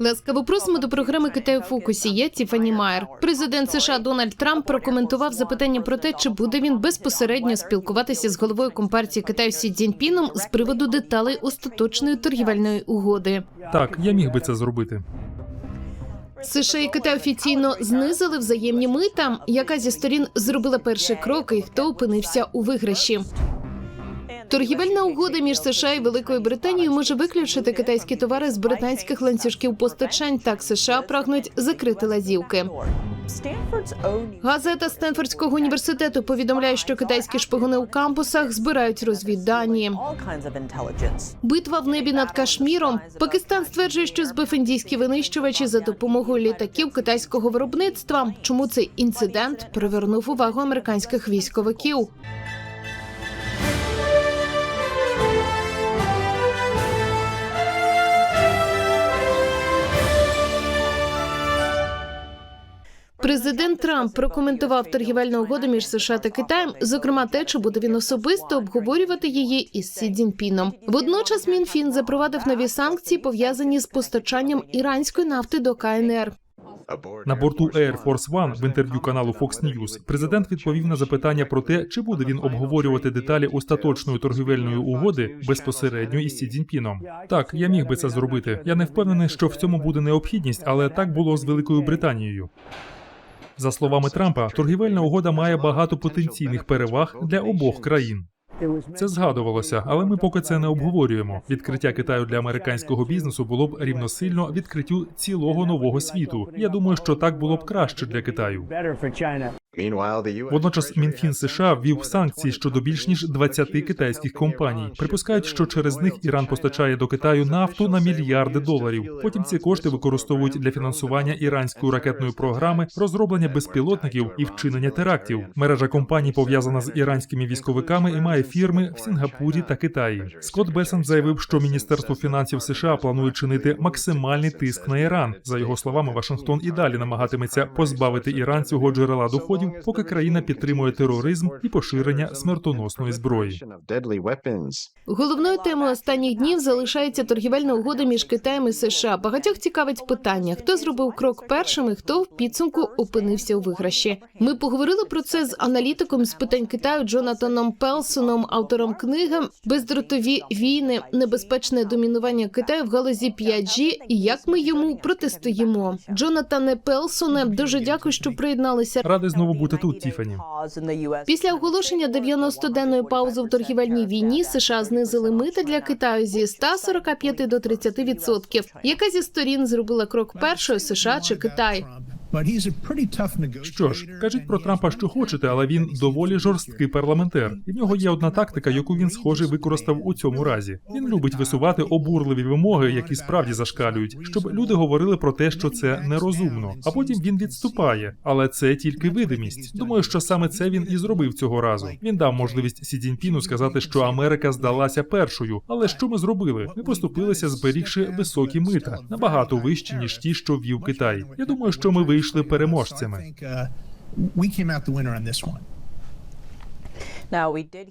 Ласкаво просимо до програми Китай у фокусі. Я Тіфані Майер. Президент США Дональд Трамп прокоментував запитання про те, чи буде він безпосередньо спілкуватися з головою компартії Китаю Сі Цзіньпіном з приводу деталей остаточної торгівельної угоди. Так, я міг би це зробити. США і Китай офіційно знизили взаємні мита. Яка зі сторін зробила перший крок, і хто опинився у виграші? Торгівельна угода між США і Великою Британією може виключити китайські товари з британських ланцюжків постачань. Так США прагнуть закрити лазівки. Газета Стенфордського університету повідомляє, що китайські шпигуни у кампусах збирають розвіддані. Битва в небі над Кашміром. Пакистан стверджує, що збив індійські винищувачі за допомогою літаків китайського виробництва. Чому цей інцидент привернув увагу американських військовиків? Президент Трамп прокоментував торгівельну угоду між США та Китаєм, зокрема те, чи буде він особисто обговорювати її із Сі Цзіньпіном. Водночас Мінфін запровадив нові санкції, пов'язані з постачанням іранської нафти до КНР. На борту Air Force One в інтерв'ю каналу Fox News президент відповів на запитання про те, чи буде він обговорювати деталі остаточної торгівельної угоди безпосередньо із Сі Цзіньпіном. Так, я міг би це зробити. Я не впевнений, що в цьому буде необхідність, але так було з Великою Британією. За словами Трампа, торгівельна угода має багато потенційних переваг для обох країн. Це згадувалося, але ми поки це не обговорюємо. Відкриття Китаю для американського бізнесу було б рівносильно відкриттю цілого нового світу. Я думаю, що так було б краще для Китаю. Водночас Мінфін США ввів санкції щодо більш ніж 20 китайських компаній. Припускають, що через них Іран постачає до Китаю нафту на мільярди доларів. Потім ці кошти використовують для фінансування іранської ракетної програми, розроблення безпілотників і вчинення терактів. Мережа компаній пов'язана з іранськими військовиками і має фірми в Сінгапурі та Китаї. Скотт Бесен заявив, що Міністерство фінансів США планує чинити максимальний тиск на Іран. За його словами, Вашингтон і далі намагатиметься позбавити Іран цього джерела доходів, поки країна підтримує тероризм і поширення смертоносної зброї. Головною темою останніх днів залишається торгівельна угода між Китаєм і США. Багатьох цікавить питання, хто зробив крок першим і хто в підсумку опинився у виграші. Ми поговорили про це з аналітиком з питань Китаю Джонатаном Пелсоном, автором книги Бездротові війни, небезпечне домінування Китаю в галузі 5G і як ми йому протистоїмо. Джонатане Пелсоне, дуже дякую, що приєдналися. Радий знову бути тут, Тіфані. Після оголошення 90-денної паузи в торгівельній війні США знизили мити для Китаю зі 145 до 30%. Яка зі сторін зробила крок першою США чи Китай? Що ж, кажіть про Трампа, що хочете, але він доволі жорсткий парламентер, і в нього є одна тактика, яку він схоже використав у цьому разі. Він любить висувати обурливі вимоги, які справді зашкалюють, щоб люди говорили про те, що це нерозумно. А потім він відступає. Але це тільки видимість. Думаю, що саме це він і зробив цього разу. Він дав можливість Сі Цзіньпіну сказати, що Америка здалася першою. Але що ми зробили? Ми поступилися, зберігши високі мита, набагато вищі ніж ті, що ввів Китай. Я думаю, що ми вийшли переможцями.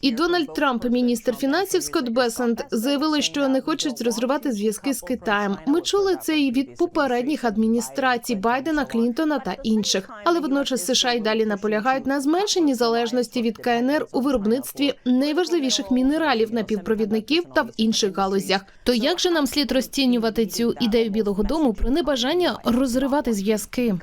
І Дональд Трамп, міністр фінансів Скотт Бесент, заявили, що не хочуть розривати зв'язки з Китаєм. Ми чули це і від попередніх адміністрацій Байдена, Клінтона та інших. Але водночас США й далі наполягають на зменшенні залежності від КНР у виробництві найважливіших мінералів, напівпровідників та в інших галузях. То як же нам слід розцінювати цю ідею Білого Дому про небажання розривати зв'язки?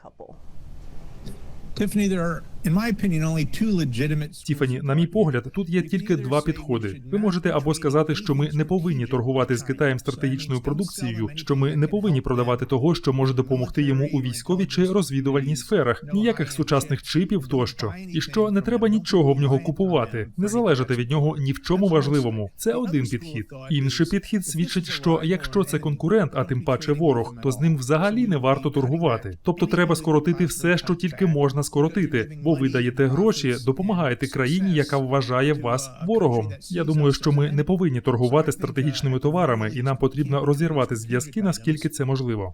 Стіфані, на мій погляд, тут є тільки два підходи. Ви можете або сказати, що ми не повинні торгувати з Китаєм стратегічною продукцією, що ми не повинні продавати того, що може допомогти йому у військовій чи розвідувальній сферах, ніяких сучасних чипів тощо, і що не треба нічого в нього купувати, не залежати від нього ні в чому важливому. Це один підхід. Інший підхід свідчить, що якщо це конкурент, а тим паче ворог, то з ним взагалі не варто торгувати. Тобто треба скоротити все, що тільки можна скоротити, бо ви даєте гроші, допомагаєте країні, яка вважає вас ворогом. Я думаю, що ми не повинні торгувати стратегічними товарами, і нам потрібно розірвати зв'язки, наскільки це можливо.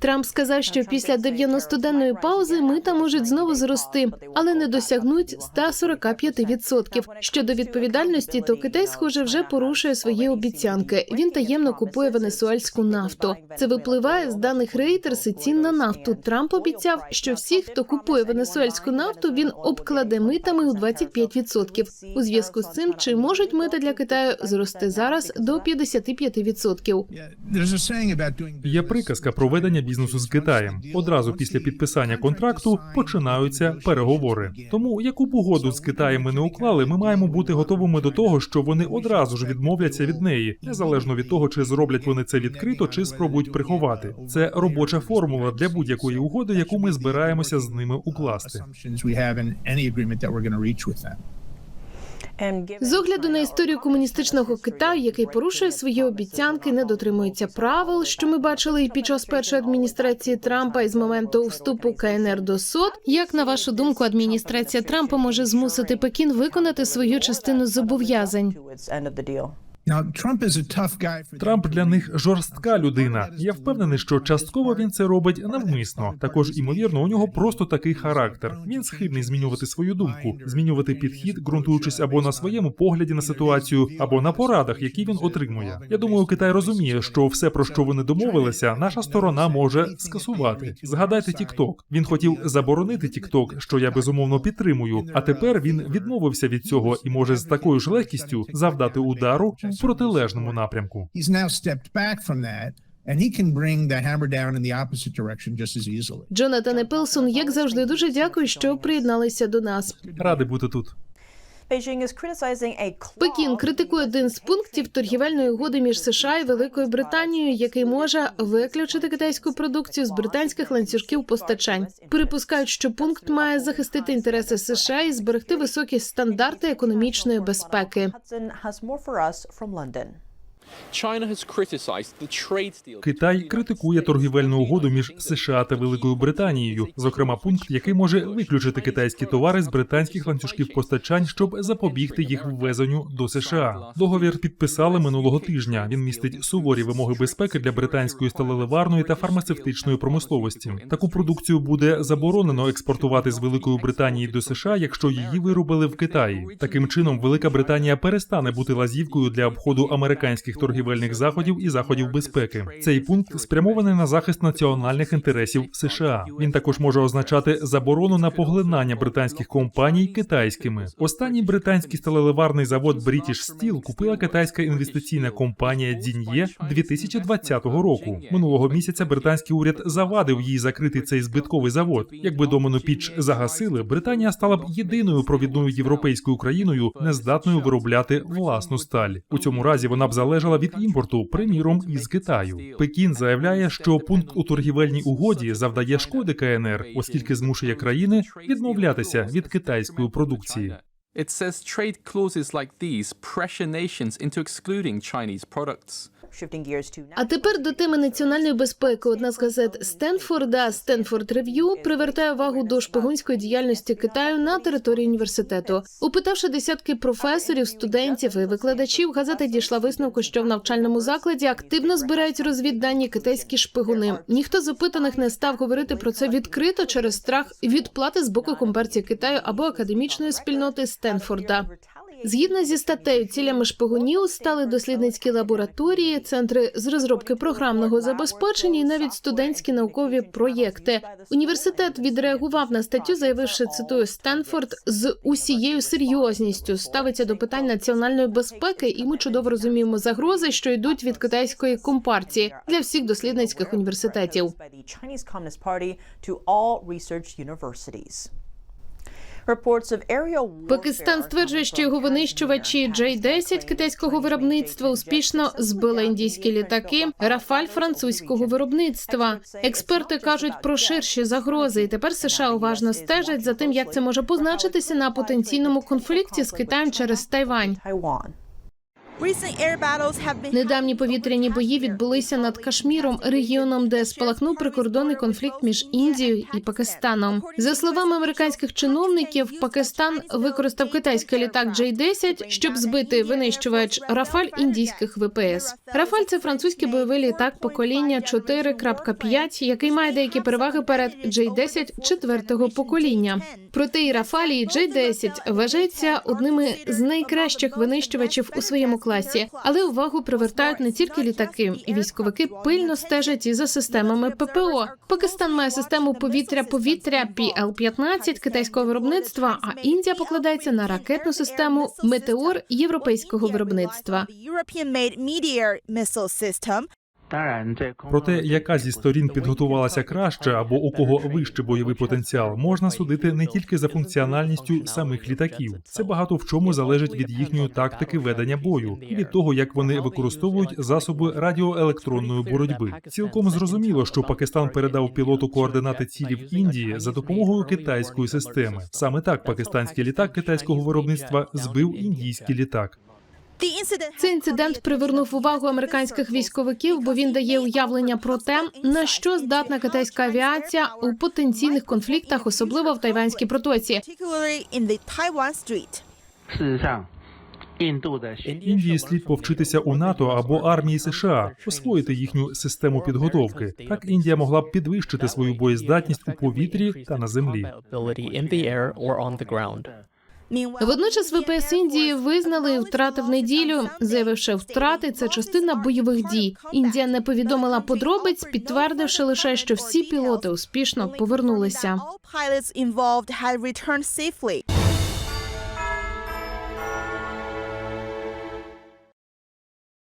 Трамп сказав, що після 90-денної паузи мита можуть знову зрости, але не досягнуть 145%. Щодо відповідальності, то Китай, схоже, вже порушує свої обіцянки. Він таємно купує венесуельську нафту. Це випливає з даних Reuters і цін на нафту. Трамп обіцяв, що всі, хто купує венесуельську нафту, він обкладе митами у 25%. У зв'язку з цим, чи можуть мита для Китаю зрости зараз до 55%? Є приказка про ведення бізнесу з Китаєм. Одразу після підписання контракту починаються переговори. Тому яку б угоду з Китаєм ми не уклали, ми маємо бути готовими до того, що вони одразу ж відмовляться від неї, незалежно від того, чи зроблять вони це відкрито, чи спробують приховати. Це робоча формула для будь-якої угоди, яку ми збираємося з ними укласти. З огляду на історію комуністичного Китаю, який порушує свої обіцянки, не дотримується правил, що ми бачили і під час першої адміністрації Трампа і з моменту вступу КНР до СОТ. Як на вашу думку, адміністрація Трампа може змусити Пекін виконати свою частину зобов'язань? Трамп для них жорстка людина. Я впевнений, що частково він це робить навмисно. Також, імовірно, у нього просто такий характер. Він схильний змінювати свою думку, змінювати підхід, ґрунтуючись або на своєму погляді на ситуацію, або на порадах, які він отримує. Я думаю, Китай розуміє, що все, про що вони домовилися, наша сторона може скасувати. Згадайте TikTok. Він хотів заборонити TikTok, що я безумовно підтримую. А тепер він відмовився від цього і може з такою ж легкістю завдати удару в протилежному напрямку. Джонатане Пелсон, як завжди, дуже дякую, що приєдналися до нас. Радий бути тут. Пекін критикує один з пунктів торгівельної угоди між США і Великою Британією, який може виключити китайську продукцію з британських ланцюжків постачань. Припускають, що пункт має захистити інтереси США і зберегти високі стандарти економічної безпеки. Китай критикує торгівельну угоду між США та Великою Британією, зокрема пункт, який може виключити китайські товари з британських ланцюжків постачань, щоб запобігти їх ввезенню до США. Договір підписали минулого тижня. Він містить суворі вимоги безпеки для британської сталеливарної та фармацевтичної промисловості. Таку продукцію буде заборонено експортувати з Великої Британії до США, якщо її виробили в Китаї. Таким чином, Велика Британія перестане бути лазівкою для обходу американських торгівельних заходів і заходів безпеки. Цей пункт спрямований на захист національних інтересів США. Він також може означати заборону на поглинання британських компаній китайськими. Останній британський сталеливарний завод British Steel купила китайська інвестиційна компанія Дзін'є 2020 року. Минулого місяця британський уряд завадив їй закрити цей збитковий завод. Якби Домino Піч загасили, Британія стала б єдиною провідною європейською країною, нездатною виробляти власну сталь. У цьому разі вона б залежала від імпорту, приміром із Китаю. Пекін заявляє, що пункт у торгівельній угоді завдає шкоди КНР, оскільки змушує країни відмовлятися від китайської продукції. It says trade clauses like these pressure nations into excluding Chinese products. А тепер до теми національної безпеки. Одна з газет Стенфорда Стенфорд Рев'ю привертає увагу до шпигунської діяльності Китаю на території університету. Упитавши десятки професорів, студентів і викладачів, газета дійшла висновку, що в навчальному закладі активно збирають розвіддані китайські шпигуни. Ніхто з опитаних не став говорити про це відкрито через страх відплати з боку компартії Китаю або академічної спільноти Стенфорда. Згідно зі статтею, цілями шпигунів стали дослідницькі лабораторії, центри з розробки програмного забезпечення і навіть студентські наукові проєкти. Університет відреагував на статтю, заявивши цитую Стенфорд з усією серйозністю ставиться до питань національної безпеки, і ми чудово розуміємо загрози, що йдуть від китайської компартії для всіх дослідницьких університетів. Пакистан стверджує, що його винищувачі J-10 китайського виробництва успішно збили індійські літаки. Рафаль французького виробництва. Експерти кажуть про ширші загрози, і тепер США уважно стежать за тим, як це може позначитися на потенційному конфлікті з Китаєм через Тайвань. Недавні повітряні бої відбулися над Кашміром, регіоном, де спалахнув прикордонний конфлікт між Індією і Пакистаном. За словами американських чиновників, Пакистан використав китайський літак J-10, щоб збити винищувач Рафаль індійських ВПС. Рафаль це французький бойовий літак покоління 4.5, який має деякі переваги перед J-10 четвертого покоління. Проте і Рафалі, і J-10 вважаються одними з найкращих винищувачів у своєму класі, але увагу привертають не тільки літаки. Військовики пильно стежать і за системами ППО. Пакистан має систему повітря-повітря PL-15 китайського виробництва, а Індія покладається на ракетну систему Метеор європейського виробництва. Про те, яка зі сторін підготувалася краще або у кого вищий бойовий потенціал, можна судити не тільки за функціональністю самих літаків. Це багато в чому залежить від їхньої тактики ведення бою, і від того, як вони використовують засоби радіоелектронної боротьби. Цілком зрозуміло, що Пакистан передав пілоту координати цілі в Індії за допомогою китайської системи. Саме так пакистанський літак китайського виробництва збив індійський літак. Цей інцидент привернув увагу американських військовиків, бо він дає уявлення про те, на що здатна китайська авіація у потенційних конфліктах, особливо в тайванській протоці. Індії слід повчитися у НАТО або армії США, освоїти їхню систему підготовки. Так Індія могла б підвищити свою боєздатність у повітрі та на землі. Водночас ВПС Індії визнали втрати в неділю, заявивши, втрати це частина бойових дій. Індія не повідомила подробиць, підтвердивши лише, що всі пілоти успішно повернулися.